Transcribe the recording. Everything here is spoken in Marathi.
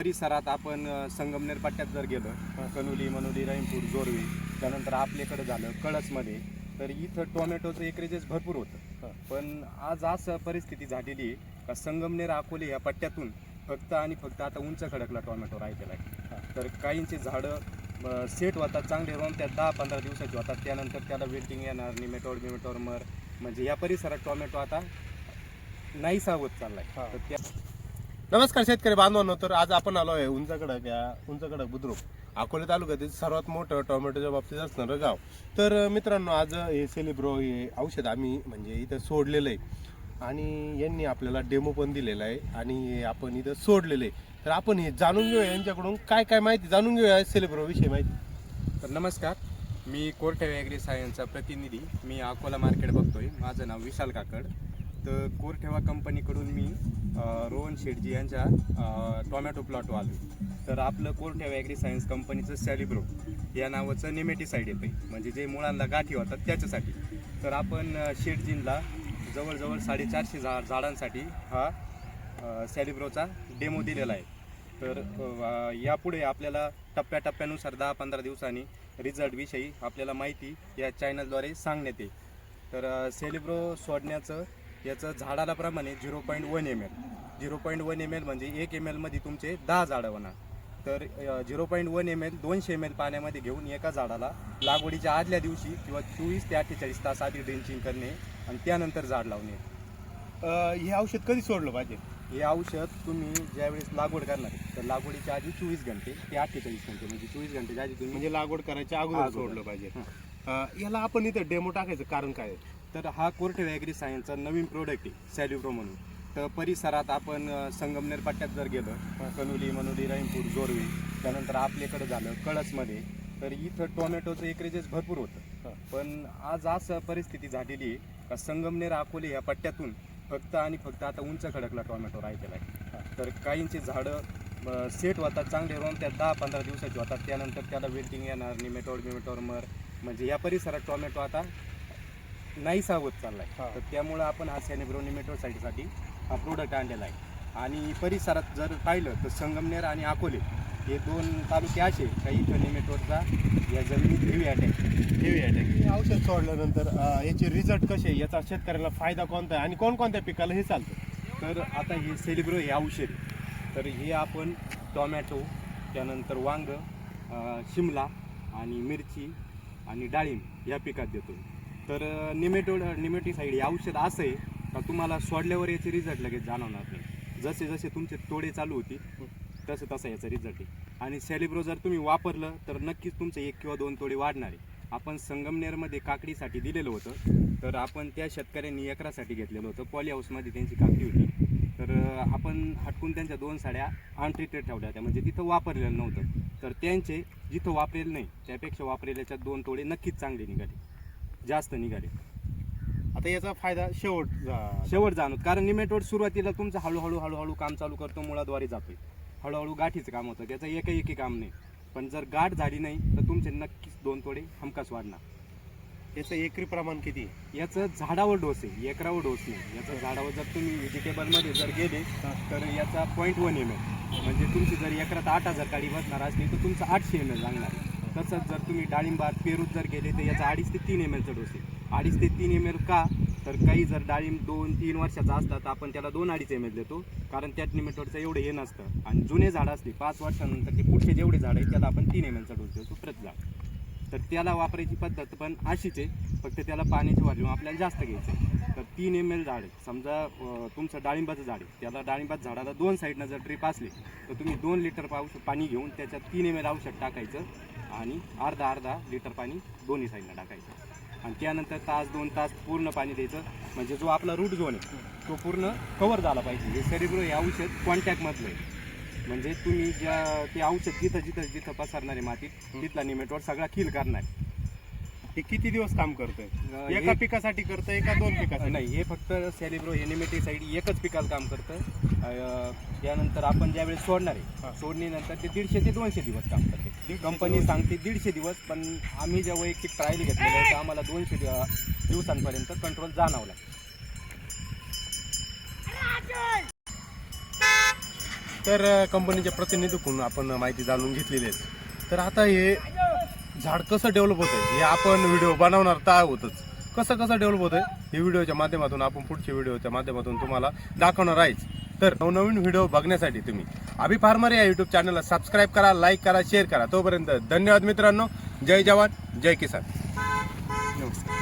परिसरात आपण संगमनेर पट्ट्यात जर गेलो कनुली मनुली राईमपूर जोरवी त्यानंतर आपल्याकडे झालं कळसमध्ये तर इथं टोमॅटोचं एकरेजेस भरपूर होतं. पण आज असं परिस्थिती झालेली आहे का संगमनेर अकोले या पट्ट्यातून फक्त आणि फक्त आता उंच खडकला टोमॅटो राहिलेला आहे. तर काहींची झाडं सेट होतात चांगले रोम त्यात दहा पंधरा दिवसाची होतात. त्यानंतर त्याला वेल्टिंग येणार निमेटोड बिमेटोड मर म्हणजे या परिसरात टोमॅटो आता नाहीसा होत चाललाय. हा. तर त्या नमस्कार शेतकरी बांधवांनो तर आज आपण आलो आहे उंचकडक या उंचकडक बुद्रुक. अकोले तालुक्यातील सर्वात मोठं टोमॅटोच्या बाबतीत असणारं गाव. तर मित्रांनो आज हे सेलिब्रो हे औषध आम्ही म्हणजे इथं सोडलेलं आहे. आणि यांनी आपल्याला डेमो पण दिलेला आहे आणि हे आपण इथं सोडलेलं आहे. तर आपण हे जाणून घेऊया यांच्याकडून. काय काय माहिती जाणून घेऊया सेलिब्रो विषयी माहिती. तर नमस्कार. मी कोर्टे ॲग्री सायन्सचा प्रतिनिधी. मी अकोला मार्केट बघतोय. माझं नाव विशाल काकड. तर कोरठेवा कंपनीकडून मी रोहन शेटजी यांच्या टोमॅटो प्लॉट आलो तर आपलं कोरठेवा ॲग्री सायन्स कंपनीचं सॅलिब्रो या नावाचं निमेटीसाईड येतं आहे म्हणजे जे मुळांना गाठी होतात त्याच्यासाठी. तर आपण शेटजींला शेटजींना जवळजवळ साडेचारशे झा झाडांसाठी हा सॅलिब्रोचा डेमो दिलेला आहे. तर यापुढे आपल्याला टप्प्याटप्प्यानुसार दहा पंधरा दिवसांनी रिझल्टविषयी आपल्याला माहिती या चॅनलद्वारे सांगण्यात येईल. तर सेलिब्रो सोडण्याचं याचं झाडाला प्रमाणे zero point one M L zero point one M L म्हणजे एक एम एलमध्ये तुमचे दहा झाडं होणार. तर zero point one M L दोनशे एम एल पाण्यामध्ये घेऊन एका झाडाला लागवडीच्या आदल्या दिवशी किंवा चोवीस ते अठ्ठेचाळीस तास आधी ड्रिंचिंग करणे आणि त्यानंतर झाड लावणे. हे औषध कधी सोडलं पाहिजे? हे औषध तुम्ही ज्यावेळेस लागवड करणार तर लागवडीच्या आधी चोवीस घंटे ते अठ्ठेचाळीस घंटे म्हणजे चोवीस घंटेच्या आधी तुम्ही म्हणजे लागवड करायच्या अगोदर. सोडलं पाहिजे. याला आपण इथं डेमो टाकायचं कारण काय आहे? तर हा कोर्टे ॲग्री सायन्सचा नवीन प्रोडक्ट आहे सॅल्युप्रो म्हणून. तर परिसरात आपण संगमनेर पट्ट्यात जर गेलो कनुली मनुली राईमपूर जोरवी त्यानंतर आपल्याकडे झालं कळसमध्ये तर इथं टोमॅटोचं एकरेजेस भरपूर होतं. पण आज असं परिस्थिती झालेली आहे का संगमनेर अकोले या पट्ट्यातून फक्त आणि फक्त आता उंच खडकला टोमॅटो राहिलेला आहे. तर काहींची झाडं सेट होतात चांगले रोम त्यात दहा पंधरा दिवसाची होतात त्यानंतर त्याला वेल्टिंग येणार निमेटोड बिमेटोड मर म्हणजे या परिसरात टोमॅटो आता नाहीसा होत चाललाय. हा. तर त्यामुळं आपण हा सॅनिब्रो निमेटोसाईडसाठी हा प्रोडक्ट आणलेला आहे. आणि परिसरात जर पाहिलं तर संगमनेर आणि अकोले हे दोन तालुके असे काही इथं निमेटोडचा या जमिनीत हेवी अटॅक हेवी अटॅक औषध सोडल्यानंतर याचे रिझल्ट कसे आहे? याचा शेतकऱ्याला फायदा कोणता आहे? आणि कोणकोणत्या पिकाला हे चालतं? तर आता हे सेलिब्रो हे औषध आहे. तर हे आपण टोमॅटो त्यानंतर वांग शिमला आणि मिरची आणि डाळिंब या पिकात देतो. तर निमेटोड निमेटिसाईड हे औषध असं आहे का तुम्हाला सोडल्यावर याचे रिझल्ट लगेच जाणवणार नाही. जसे जसे तुमचे तोडे चालू होती तसं तसं याचा रिझल्ट आहे. आणि सेलिब्रो जर तुम्ही वापरलं तर नक्कीच तुमचे एक किंवा दोन तोडे वाढणार आहे. आपण संगमनेरमध्ये काकडीसाठी दिलेलं होतं तर आपण त्या शेतकऱ्यांनी एकरासाठी घेतलेलं होतं. पॉली हाऊसमध्ये त्यांची काकडी होती. तर आपण हटकून त्यांच्या दोन साड्या अनट्रीटेड ठेवल्या होत्या म्हणजे तिथं वापरलेलं नव्हतं. तर त्यांचे जिथं वापरेल नाही त्यापेक्षा वापरेल्याच्या दोन तोडे नक्कीच चांगले निघाले. जास्त निघाले. आता याचा फायदा शेवट शेवट जाणवत कारण निमेटोड सुरुवातीला तुमचं हळूहळू हळूहळू काम चालू करतो मुळाद्वारे जातोय. हळूहळू गाठीचं काम होतं. त्याचं एकही एकी काम नाही. पण जर गाठ झाली नाही तर तुमचे नक्कीच दोन तोडे हमखास वाढणार. याचं एकरी प्रमाण किती? आहे? याचं झाडावर डोस आहे. एकरावर डोस नाही. याचं झाडावर जर तुम्ही व्हेजिटेबलमध्ये जर गेले तर याचा पॉईंट वन एम एल म्हणजे तुमची जर एकरात आठ हजार काडी बसणार असली तर तुमचं आठशे एम एल लागणार तसंच जर तुम्ही डाळिंबात पेरूत जर गेले तर याचा अडीच ते तीन एम एलचा डोस आहे. अडीच ते तीन एम एल का? तर काही जर डाळिंब दोन तीन वर्षाचा असतात तर आपण त्याला दोन अडीच एम एल देतो. कारण त्यात निमेटोडचं एवढं हे नसतं. आणि जुने झाडं असते पाच वर्षानंतर ते पुढचे जेवढे झाड आहेत त्याला आपण तीन एम एलचा डोस देतो प्रत झाड. तर त्याला वापरायची पद्धत पण अशीच आहे. फक्त त्याला पाण्याची व्हॉल्यूम आपल्याला जास्त घ्यायचं आहे. तर तीन एम एल झाड आहे समजा तुमचं डाळिंबाचं झाड आहे. त्याला डाळिंबाचं झाडाला दोन साईडनं जर ड्रीप असली तर तुम्ही दोन लिटर पाऊस पाणी घेऊन त्याच्यात तीन एम एल औषध टाकायचं आणि अर्धा अर्धा लिटर पाणी दोन्ही साईडनं टाकायचं. आणि त्यानंतर तास दोन तास पूर्ण पाणी द्यायचं. म्हणजे जो आपला रूट झोन आहे तो पूर्ण कवर झाला पाहिजे. हे सेरिब्रो हे औषध कॉन्टॅक्टमधलं आहे. म्हणजे तुम्ही ज्या ते औषध जिथं जिथं जिथं पसरणार आहे मातीत तिथला निमेटोड सगळा किल करणार. आहे. हे किती दिवस काम करतंय? अं, एका हे- पिकासाठी करतंय का दोन पिकासाठी? नाही हे फक्त सेलिब्रो साईड एकच पिकाला काम करतं अं, त्यानंतर आपण ज्यावेळेस सोडणार हा. आहे सोडणीनंतर ते दीडशे ते दोनशे दिवस काम करते कंपनी सांगते दीडशे दिवस पण आम्ही ज्या वैयक्तिक ट्रायल घेतलेलं होतं आम्हाला दोनशे दिव- दिवसांपर्यंत कंट्रोल जाणवला तर कंपनीच्या प्रतिनिधीकडून आपण माहिती जाणून घेतलेली आहे. तर आता हे झाड कसं डेव्हलप होतंय हे आपण व्हिडिओ बनवणार तर होतच कसं कसं डेव्हलप होतंय हे व्हिडिओच्या माध्यमातून आपण पुढच्या व्हिडिओच्या माध्यमातून तुम्हाला दाखवणार आहेच. तर नवनवीन व्हिडिओ बघण्यासाठी तुम्ही अभि फार्मर या युट्यूब चॅनलला सबस्क्राईब करा लाईक करा शेअर करा. तोपर्यंत धन्यवाद मित्रांनो. जय जवान जय किसान. नमस्कार.